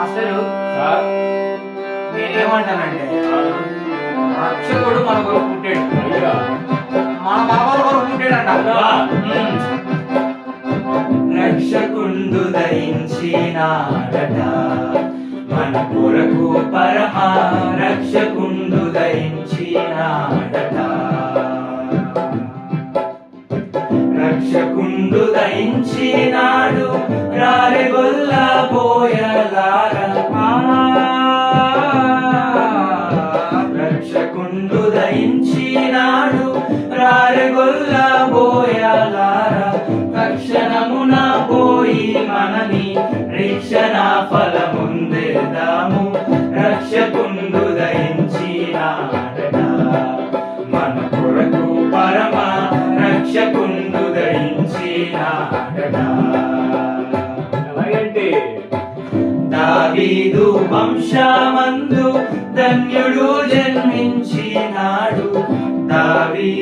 Master. Sir. నేనేమంటానంటే రక్షకుడు మన కొరకు పుట్టాడు. మన బాబాల కొరకు పుట్టాడంట? రక్షకుండు ధరించినాడట. మన కొరకు పరమ రక్షకుండు ధరించినాడట. రక్షకుండు ధరించినాడు రారెగొల్ల రక్షకుండు ధరించినాడు. రారెగొల్ల పోయలారా తక్షణమున పోయి మనని రక్షణ ఫలముందేదాము. రక్షకుండు ధరించినాడట. మన కొరకు పరమ రక్షకుండు ధరించినాడట. ఎలాగంటే దావీదు వంశమందు ధన్యుడు జన్మించినాడు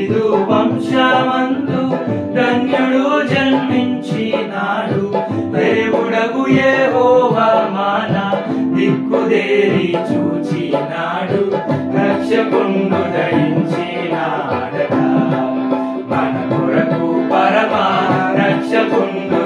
దావీదు వంశమందు ధన్యుడు జన్మించినాడు. దేవుడగు ఏ మన దిక్కుదేరి చూచినాడు. రక్షకుండు ధరించినాడట మన కొరకు పరమ రక్షకుండు